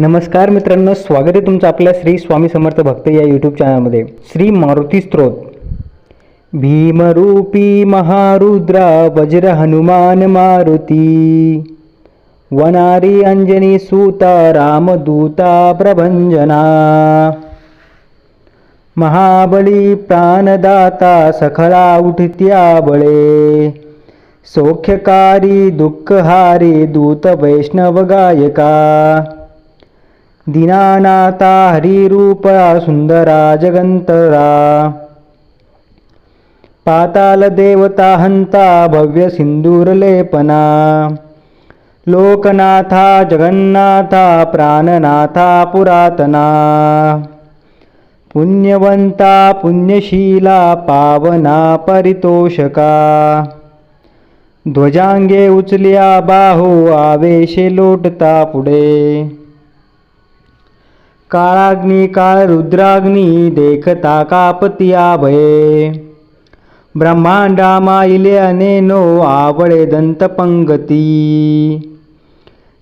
नमस्कार मित्रांनो स्वागत आहे तुमचं आपल्या श्री स्वामी समर्थ भक्त या यूट्यूब चॅनलमध्ये श्री मारुती स्त्रोत. भीमरूपी महारुद्रा वज्र हनुमान मारुती. वनारी अंजनी सूता रामदूता प्रभंजना. महाबली प्राणदाता सखळा उठत्या बळे. सौख्यकारी दुःखहारी दूत वैष्णव गायका. दिनानाता हरिरूपा सुन्दरा जगन्तरा। पातालदेवता हन्ता हंता लोकनाथा जगन्नाथा प्राणनाथा पुरातना। पुण्यवंता पुण्यशीला पावना परितोषका। ध्वजांगे उचल्या बाहो आवेशे लोटता पुढे। काळाग्नी काळ रुद्राग्नी देखता कापतिया भये ब्रह्मांडा माईले अनेनो आवळे दंत पंगती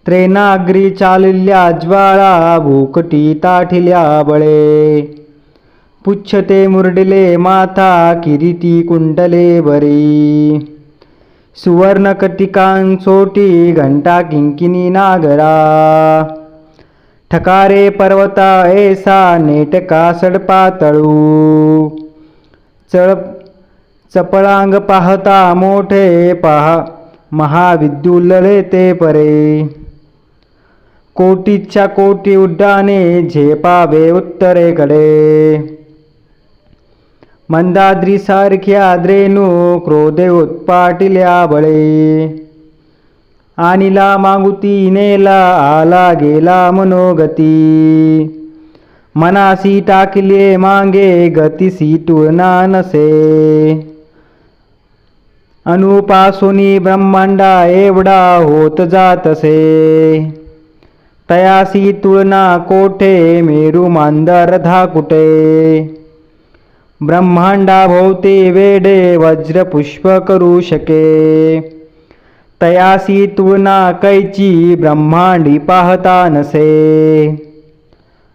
त्रेनाग्री चालल्या ज्वाळा भूकटी ताठिल्या बळे. पुच्छते मुरडिले माथा किरीटी कुंडले बरी. सुवर्णकटिकांसोटी घंटा किंकिनी नागरा. ठकारे पर्वता ऐसा नेटका सडपातळू चळ चपळांग पाहता मोठे पहा महाविद्युल्लळे ते परे. कोटीच्या कोटी उड्डाणे झेपावे उत्तरेकडे. मंदाद्री सारख्या द्रेणू क्रोधे उत्पाटिल्या बळे. आणिला मागुती नेला आला गेला मनोगती. मनासी टाकले मागे गतीसी तुळना नसे अनुपासुनी ब्रह्मांडा एवढा होत जातसे. तयासी तुळना कोठे मेरू मांदर धाकुटे ब्रह्मांडा भोवते वेडे वज्र पुष्प करू शके. तयासी तुळना कैची ब्रह्मांडी पाहता नसे.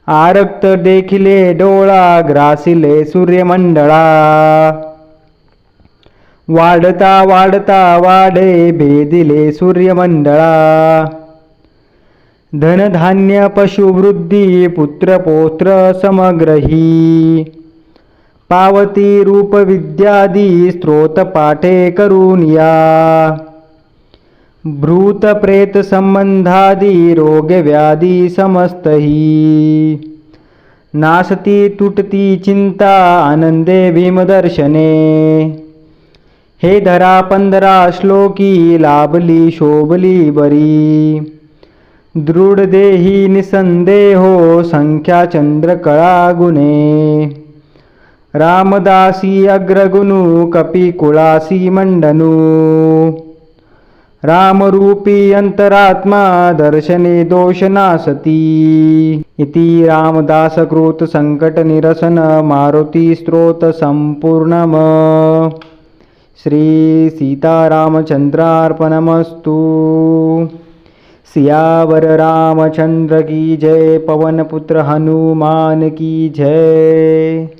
आरक्त देखिले डोळा ग्रासिले सूर्यमंडळा. वाढता वाढता वाढे भेदिले सूर्यमंडळा. धनधान्य पशुवृद्धी पुत्रपोत्र समग्रही. पावती रूपविद्यादी स्त्रोतपाठे करून या. भूत प्रेत संबंधादी रोग व्याधी समस्तही नासती तुटती चिंता आनंदे भीमदर्शने। हे धरा पंधरा श्लोकी लाभली शोभली बरी। दृढ देही निसंदेहो संख्या चंद्रकळा गुणे। रामदासी अग्रगुणू कपिकुळासी मंडनू। रामरूपी अन्तरात्मा दर्शने दोष नासती। इति रामदासकृत संकट निरसन मारुती संपूर्णम। श्री सीतारामचन्द्रार्पणमस्तु सियावर रामचन्द्र की जय पवनपुत्र हनुमान की जय।